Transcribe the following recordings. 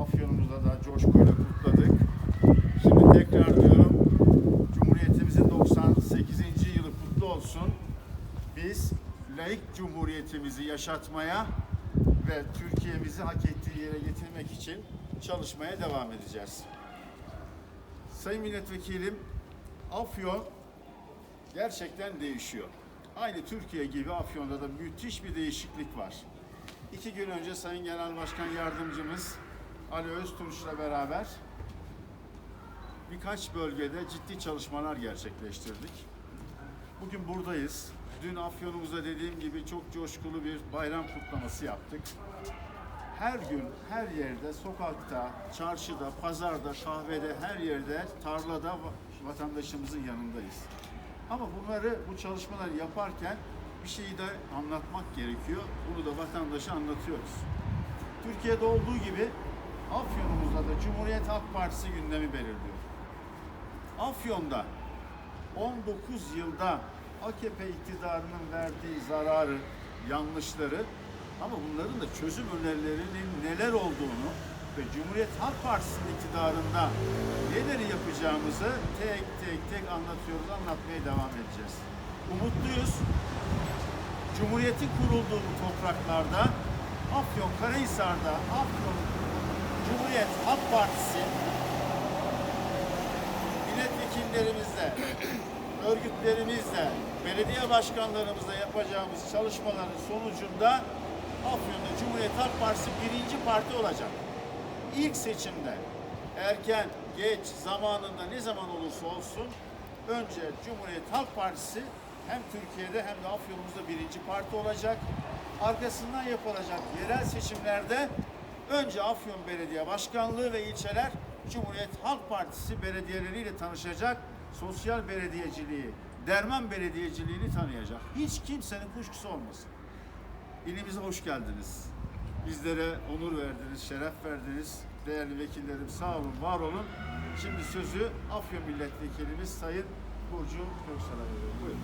Afyon'umuzda da coşkuyla kutladık. Şimdi tekrar diyorum, Cumhuriyetimizin 98. yılı kutlu olsun. Biz laik cumhuriyetimizi yaşatmaya ve Türkiye'mizi hak ettiği yere getirmek için çalışmaya devam edeceğiz. Sayın Milletvekilim, Afyon gerçekten değişiyor. Aynı Türkiye gibi Afyon'da da müthiş bir değişiklik var. İki gün önce Sayın Genel Başkan Yardımcımız Ali Öztunç'la beraber birkaç bölgede ciddi çalışmalar gerçekleştirdik. Bugün buradayız. Dün Afyon'umuzda dediğim gibi çok coşkulu bir bayram kutlaması yaptık. Her gün, her yerde, sokakta, çarşıda, pazarda, kahvede, her yerde, tarlada va- vatandaşımızın yanındayız. Ama bunları, bu çalışmaları yaparken bir şeyi de anlatmak gerekiyor. Bunu da vatandaşa anlatıyoruz. Türkiye'de olduğu gibi Afyon'umuzda da Cumhuriyet Halk Partisi gündemi belirliyor. Afyon'da 19 yılda AKP iktidarının verdiği zararı, yanlışları ama bunların da çözüm önerilerinin neler olduğunu ve Cumhuriyet Halk Partisi'nin iktidarında neleri yapacağımızı tek tek tek anlatıyoruz, anlatmaya devam edeceğiz. Umutluyuz. Cumhuriyetin kurulduğu bu topraklarda Afyon Karahisar'da Afyon Cumhuriyet Halk Partisi milletvekillerimizle, örgütlerimizle, belediye başkanlarımızla yapacağımız çalışmaların sonucunda Afyon'da Cumhuriyet Halk Partisi birinci parti olacak. İlk seçimde erken, geç, zamanında ne zaman olursa olsun önce Cumhuriyet Halk Partisi hem Türkiye'de hem de Afyon'umuzda birinci parti olacak. Arkasından yapılacak yerel seçimlerde önce Afyon Belediye Başkanlığı ve ilçeler Cumhuriyet Halk Partisi belediyeleriyle tanışacak. Sosyal belediyeciliği, derman belediyeciliğini tanıyacak. Hiç kimsenin kuşkusu olmasın. İlimize hoş geldiniz. Bizlere onur verdiniz, şeref verdiniz. Değerli vekillerim sağ olun, var olun. Şimdi sözü Afyon Milletvekilimiz Sayın Burcu Köksal'a veriyorum. Buyurun.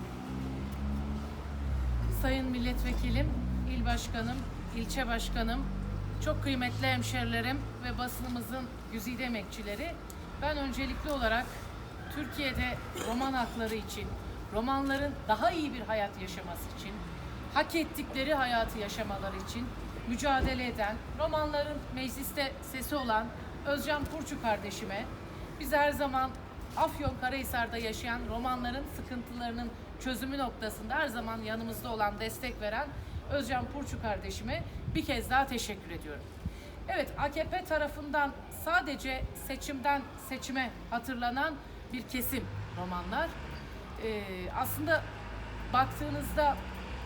Sayın Milletvekilim, il başkanım, ilçe başkanım, çok kıymetli hemşerilerim ve basınımızın güzide emekçileri, ben öncelikli olarak Türkiye'de roman hakları için, romanların daha iyi bir hayat yaşaması için, hak ettikleri hayatı yaşamaları için mücadele eden, romanların mecliste sesi olan Özcan Purçu kardeşime, biz her zaman Afyon Karahisar'da yaşayan romanların sıkıntılarının çözümü noktasında her zaman yanımızda olan, destek veren Özcan Purçu kardeşime bir kez daha teşekkür ediyorum. Evet, AKP tarafından sadece seçimden seçime hatırlanan bir kesim romanlar. Ee, aslında baktığınızda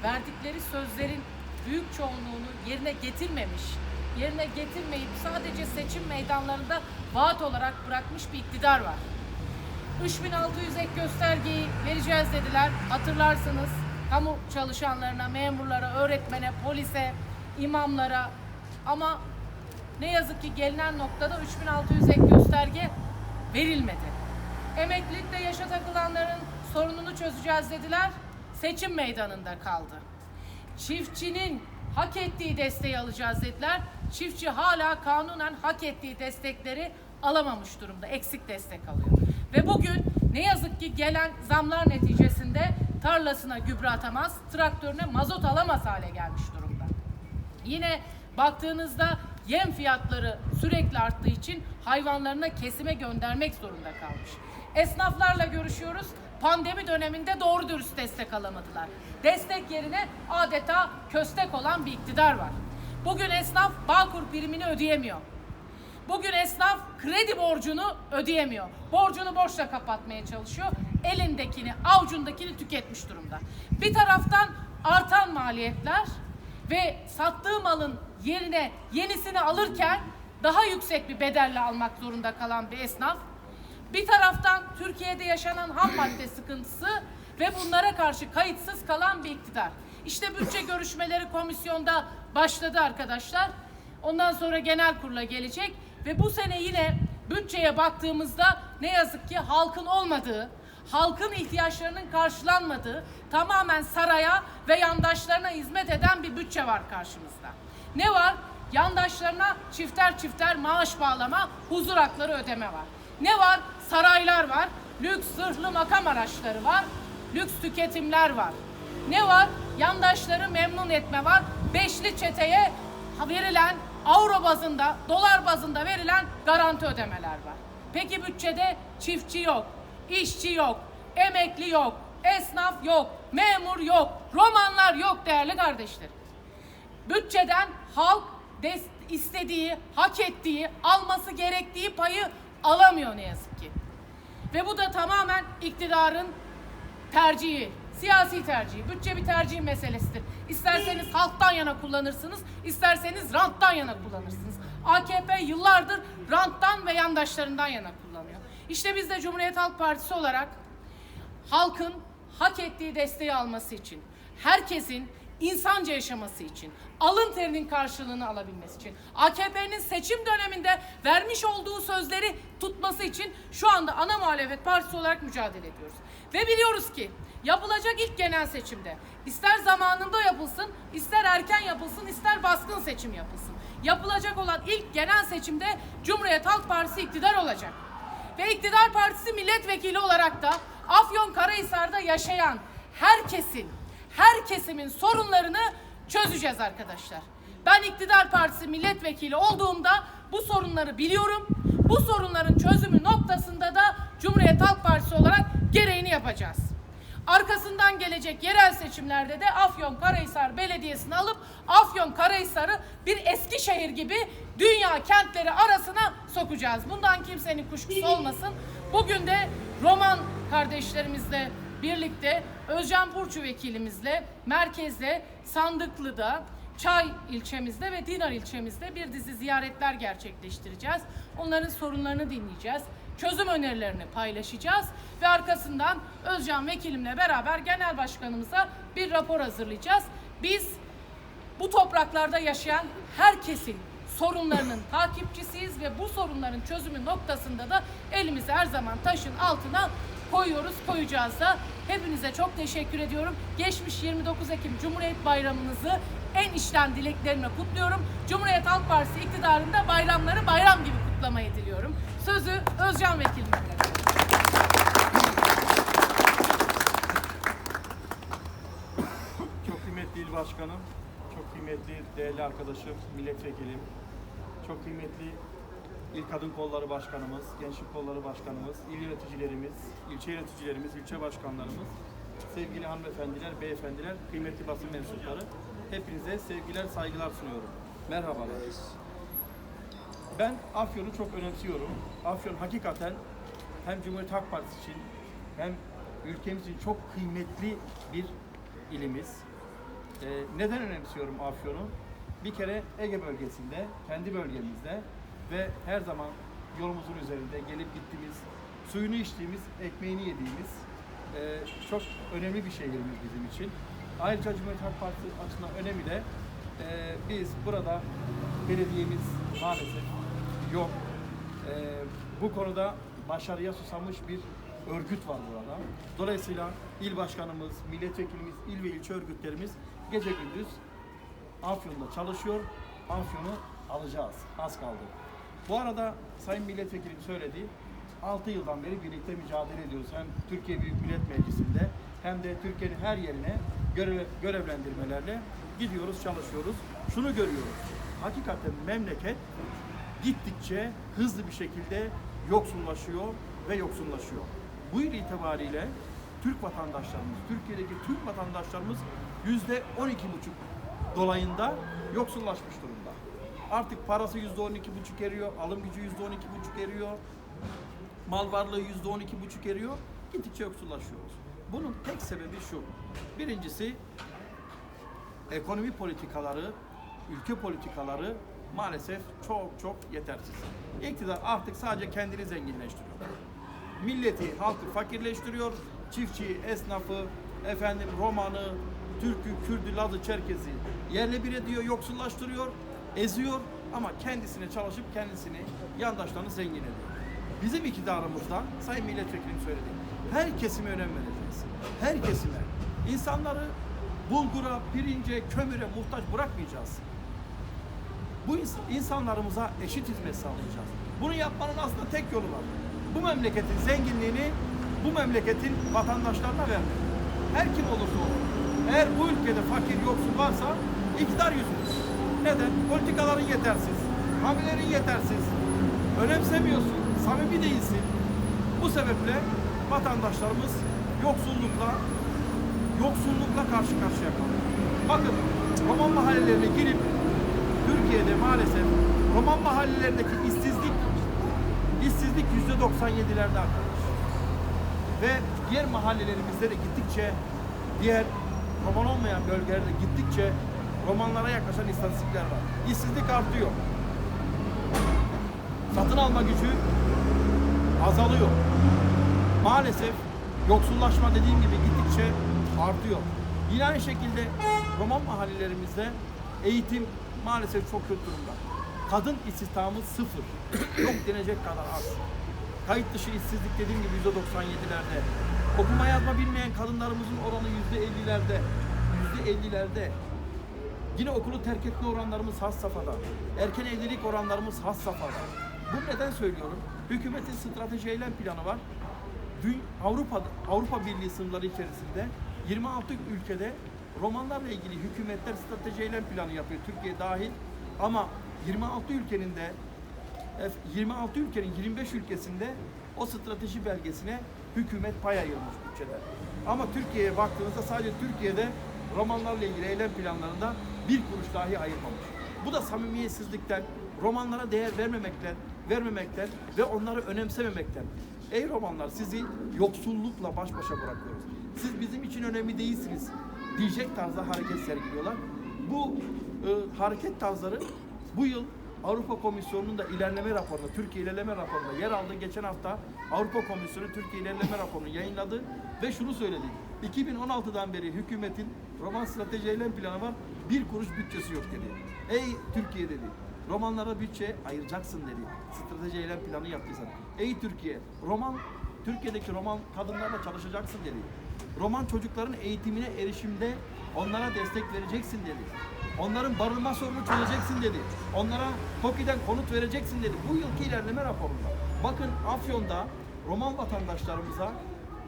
verdikleri sözlerin büyük çoğunluğunu yerine getirmemiş, yerine getirmeyip sadece seçim meydanlarında vaat olarak bırakmış bir iktidar var. 3600 ek göstergeyi vereceğiz dediler. Hatırlarsınız kamu çalışanlarına, memurlara, öğretmene, polise, imamlara ama ne yazık ki gelinen noktada 3600 ek gösterge verilmedi. Emeklilikte yaşa takılanların sorununu çözeceğiz dediler. Seçim meydanında kaldı. Çiftçinin hak ettiği desteği alacağız dediler. Çiftçi hala kanunen hak ettiği destekleri alamamış durumda. Eksik destek alıyor. Ve bugün ne yazık ki gelen zamlar neticesinde tarlasına gübre atamaz, traktörüne mazot alamaz hale gelmiş durumda. Yine baktığınızda yem fiyatları sürekli arttığı için hayvanlarına kesime göndermek zorunda kalmış. Esnaflarla görüşüyoruz. Pandemi döneminde doğru dürüst destek alamadılar. Destek yerine adeta köstek olan bir iktidar var. Bugün esnaf Bağkur primini ödeyemiyor. Bugün esnaf kredi borcunu ödeyemiyor. Borcunu borçla kapatmaya çalışıyor. Elindekini, avucundakini tüketmiş durumda. Bir taraftan artan maliyetler ve sattığı malın yerine yenisini alırken daha yüksek bir bedelle almak zorunda kalan bir esnaf. Bir taraftan Türkiye'de yaşanan ham madde sıkıntısı ve bunlara karşı kayıtsız kalan bir iktidar. İşte bütçe görüşmeleri komisyonda başladı arkadaşlar. Ondan sonra genel kurula gelecek ve bu sene yine bütçeye baktığımızda ne yazık ki halkın olmadığı, halkın ihtiyaçlarının karşılanmadığı, tamamen saraya ve yandaşlarına hizmet eden bir bütçe var karşımızda. Ne var? Yandaşlarına çifter çifter maaş bağlama, huzur hakları ödeme var. Ne var? Saraylar var, lüks zırhlı makam araçları var, lüks tüketimler var. Ne var? Yandaşları memnun etme var. Beşli çeteye verilen avro bazında, dolar bazında verilen garanti ödemeler var. Peki bütçede çiftçi yok, işçi yok, emekli yok, esnaf yok, memur yok, romanlar yok değerli kardeşlerim. Bütçeden halk istediği, hak ettiği, alması gerektiği payı alamıyor ne yazık ki. Ve bu da tamamen iktidarın tercihi, siyasi tercihi. Bütçe bir tercih meselesidir. İsterseniz halktan yana kullanırsınız, isterseniz ranttan yana kullanırsınız. AKP yıllardır ranttan ve yandaşlarından yana kullanıyor. İşte biz de Cumhuriyet Halk Partisi olarak halkın hak ettiği desteği alması için, herkesin insanca yaşaması için, alın terinin karşılığını alabilmesi için, AKP'nin seçim döneminde vermiş olduğu sözleri tutması için şu anda ana muhalefet partisi olarak mücadele ediyoruz. Ve biliyoruz ki yapılacak ilk genel seçimde ister zamanında yapılsın, ister erken yapılsın, ister baskın seçim yapılsın. Yapılacak olan ilk genel seçimde Cumhuriyet Halk Partisi iktidar olacak. Ve iktidar partisi milletvekili olarak da Afyon Karahisar'da yaşayan herkesin, her kesimin sorunlarını çözeceğiz arkadaşlar. Ben iktidar partisi milletvekili olduğumda bu sorunları biliyorum. Bu sorunların çözümü noktasında da Cumhuriyet Halk Partisi olarak gereğini yapacağız. Arkasından gelecek yerel seçimlerde de Afyon Karahisar Belediyesi'ni alıp Afyon Karahisar'ı Eskişehir gibi dünya kentleri arasına sokacağız. Bundan kimsenin kuşkusu olmasın. Bugün de Roman kardeşlerimizle birlikte Özcan Burçu vekilimizle merkezde Sandıklı'da Çay ilçemizde ve Dinar ilçemizde bir dizi ziyaretler gerçekleştireceğiz. Onların sorunlarını dinleyeceğiz. Çözüm önerilerini paylaşacağız ve arkasından Özcan vekilimle beraber genel başkanımıza bir rapor hazırlayacağız. Biz bu topraklarda yaşayan herkesin sorunlarının takipçisiyiz ve bu sorunların çözümü noktasında da elimizi her zaman taşın altına koyuyoruz, koyacağız da. Hepinize çok teşekkür ediyorum. Geçmiş 29 Ekim Cumhuriyet Bayramınızı en içten dileklerimle kutluyorum. Cumhuriyet Halk Partisi iktidarında bayramları bayram gibi kutlamayı diliyorum. Sözü Özcan bırakıyorum. Çok kıymetli il başkanım, kıymetli değerli arkadaşım, milletvekilim, çok kıymetli İl Kadın Kolları Başkanımız, Gençlik Kolları Başkanımız, il yöneticilerimiz, ilçe yöneticilerimiz, ilçe başkanlarımız, sevgili hanımefendiler, beyefendiler, kıymetli basın mensupları, hepinize sevgiler, saygılar sunuyorum. Merhabalar. Ben Afyon'u çok önemsiyorum. Afyon hakikaten hem Cumhuriyet Halk Partisi için hem ülkemiz için çok kıymetli bir ilimiz. Ee, neden önemsiyorum Afyon'u? Bir kere Ege bölgesinde, kendi bölgemizde ve her zaman yolumuzun üzerinde gelip gittiğimiz, suyunu içtiğimiz, ekmeğini yediğimiz e, çok önemli bir şehrimiz bizim için. Ayrıca Cumhuriyet Halk Partisi açısından önemi de e, biz burada belediyemiz maalesef yok. E, bu konuda başarıya susamış bir örgüt var burada. Dolayısıyla il başkanımız, milletvekilimiz, il ve ilçe örgütlerimiz gece gündüz Afyon'da çalışıyor. Afyon'u alacağız. Az kaldı. Bu arada Sayın Milletvekilim söyledi. 6 yıldan beri birlikte mücadele ediyoruz. Hem Türkiye Büyük Millet Meclisi'nde hem de Türkiye'nin her yerine görev, görevlendirmelerle gidiyoruz, çalışıyoruz. Şunu görüyoruz. Hakikaten memleket gittikçe hızlı bir şekilde yoksullaşıyor ve yoksullaşıyor. Bu yıl itibariyle Türk vatandaşlarımız, Türkiye'deki Türk vatandaşlarımız yüzde 12,5 dolayında yoksullaşmış durumda. Artık parası yüzde 12,5 eriyor, alım gücü yüzde 12,5 eriyor, mal varlığı yüzde 12,5 eriyor, gittikçe yoksullaşıyoruz. Bunun tek sebebi şu. Birincisi ekonomi politikaları, ülke politikaları maalesef çok çok yetersiz. İktidar artık sadece kendini zenginleştiriyor. Milleti, halkı fakirleştiriyor. Çiftçiyi, esnafı, efendim Romanı, Türk'ü, Kürd'ü, Laz'ı, Çerkez'i yerle bir ediyor, yoksullaştırıyor, eziyor ama kendisine çalışıp kendisini, yandaşlarını zengin ediyor. Bizim iktidarımızda, Sayın Milletvekilim söyledi, her kesime önem vereceğiz. Her kesime. İnsanları bulgura, pirince, kömüre muhtaç bırakmayacağız. Bu ins- insanlarımıza eşit hizmet sağlayacağız. Bunu yapmanın aslında tek yolu var. Bu memleketin zenginliğini bu memleketin vatandaşlarına vermek. Her kim olursa olsun. Eğer bu ülkede fakir yoksul varsa iktidar yüzünden. Neden? Politikaların yetersiz, hamlelerin yetersiz, önemsemiyorsun, samimi değilsin. Bu sebeple vatandaşlarımız yoksullukla yoksullukla karşı karşıya kalıyor. Bakın Roman mahallelerine girip Türkiye'de maalesef Roman mahallelerindeki işsizlik işsizlik yüzde 97'lerde arkadaş. Ve diğer mahallelerimizde de gittikçe diğer Roman olmayan bölgelerde gittikçe Romanlara yaklaşan istatistikler var. İşsizlik artıyor. Satın alma gücü azalıyor. Maalesef yoksullaşma dediğim gibi gittikçe artıyor. Yine aynı şekilde Roman mahallelerimizde eğitim maalesef çok kötü durumda. Kadın istihdamı sıfır. Yok denecek kadar az. Kayıt dışı işsizlik dediğim gibi yüzde 97'lerde. Okuma yazma bilmeyen kadınlarımızın oranı yüzde 50'lerde. Yüzde 50'lerde. Yine okulu terk etme oranlarımız has safhada. Erken evlilik oranlarımız has safhada. Bu neden söylüyorum? Hükümetin strateji eylem planı var. Dün Avrupa Avrupa Birliği sınırları içerisinde 26 ülkede romanlarla ilgili hükümetler strateji eylem planı yapıyor. Türkiye dahil. Ama 26 ülkenin de 26 ülkenin 25 ülkesinde o strateji belgesine hükümet pay ayırmış bütçeler. Ama Türkiye'ye baktığınızda sadece Türkiye'de romanlarla ilgili eylem planlarında bir kuruş dahi ayırmamış. Bu da samimiyetsizlikten, romanlara değer vermemekten, vermemekten ve onları önemsememekten. Ey romanlar sizi yoksullukla baş başa bırakıyoruz. Siz bizim için önemli değilsiniz diyecek tarzda hareket sergiliyorlar. Bu e, hareket tarzları bu yıl Avrupa Komisyonu'nun da ilerleme raporunda, Türkiye ilerleme raporunda yer aldı. Geçen hafta Avrupa Komisyonu Türkiye ilerleme raporunu yayınladı ve şunu söyledi. 2016'dan beri hükümetin roman strateji eylem planı var. Bir kuruş bütçesi yok dedi. Ey Türkiye dedi. Romanlara bütçe ayıracaksın dedi. Strateji eylem planı yaptıysan. Ey Türkiye, roman Türkiye'deki roman kadınlarla çalışacaksın dedi. Roman çocukların eğitimine erişimde onlara destek vereceksin dedi. Onların barınma sorunu çözeceksin dedi. Onlara TOKİ'den konut vereceksin dedi. Bu yılki ilerleme raporunda. Bakın Afyon'da Roman vatandaşlarımıza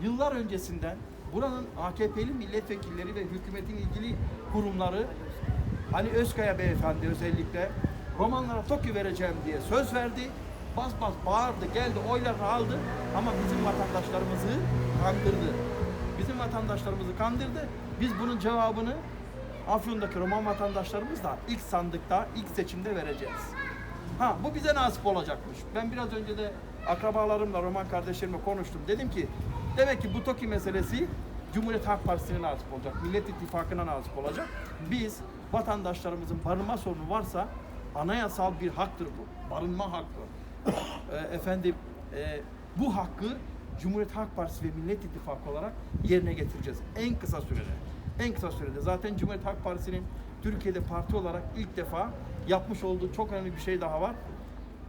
yıllar öncesinden buranın AKP'li milletvekilleri ve hükümetin ilgili kurumları Ali Özkaya beyefendi özellikle Romanlara TOKİ vereceğim diye söz verdi. Bas bas bağırdı, geldi, oylarını aldı ama bizim vatandaşlarımızı kandırdı. Bizim vatandaşlarımızı kandırdı. Biz bunun cevabını Afyon'daki Roman vatandaşlarımızla ilk sandıkta, ilk seçimde vereceğiz. Ha bu bize nasip olacakmış. Ben biraz önce de akrabalarımla, Roman kardeşlerimle konuştum. Dedim ki demek ki bu TOKİ meselesi Cumhuriyet Halk Partisi'ne nasip olacak. Millet İttifakı'na nasip olacak. Biz vatandaşlarımızın barınma sorunu varsa anayasal bir haktır bu. Barınma hakkı. E, efendim e, bu hakkı Cumhuriyet Halk Partisi ve Millet İttifakı olarak yerine getireceğiz. En kısa sürede. En kısa sürede. Zaten Cumhuriyet Halk Partisi'nin Türkiye'de parti olarak ilk defa yapmış olduğu çok önemli bir şey daha var.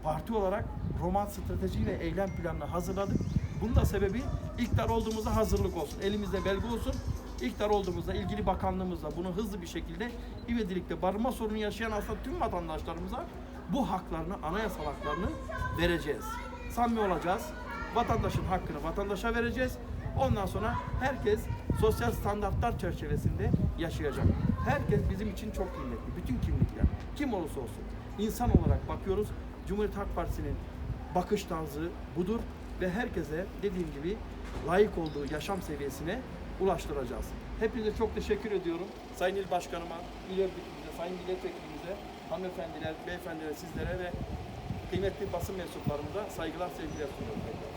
Parti olarak roman strateji ve eylem planını hazırladık. Bunun da sebebi iktidar olduğumuzda hazırlık olsun. Elimizde belge olsun. İktidar olduğumuzda ilgili bakanlığımızla bunu hızlı bir şekilde ivedilikte barınma sorunu yaşayan aslında tüm vatandaşlarımıza bu haklarını, anayasal haklarını vereceğiz. Samimi olacağız. Vatandaşın hakkını vatandaşa vereceğiz. Ondan sonra herkes sosyal standartlar çerçevesinde yaşayacak. Herkes bizim için çok kıymetli. Bütün kimlikler. Kim olursa olsun. İnsan olarak bakıyoruz. Cumhuriyet Halk Partisi'nin bakış tarzı budur ve herkese dediğim gibi layık olduğu yaşam seviyesine ulaştıracağız. Hepinize çok teşekkür ediyorum. Sayın İl Başkanıma, İl Sayın Milletvekilimize, hanımefendiler, beyefendiler, sizlere ve kıymetli basın mensuplarımıza saygılar, sevgiler sunuyorum.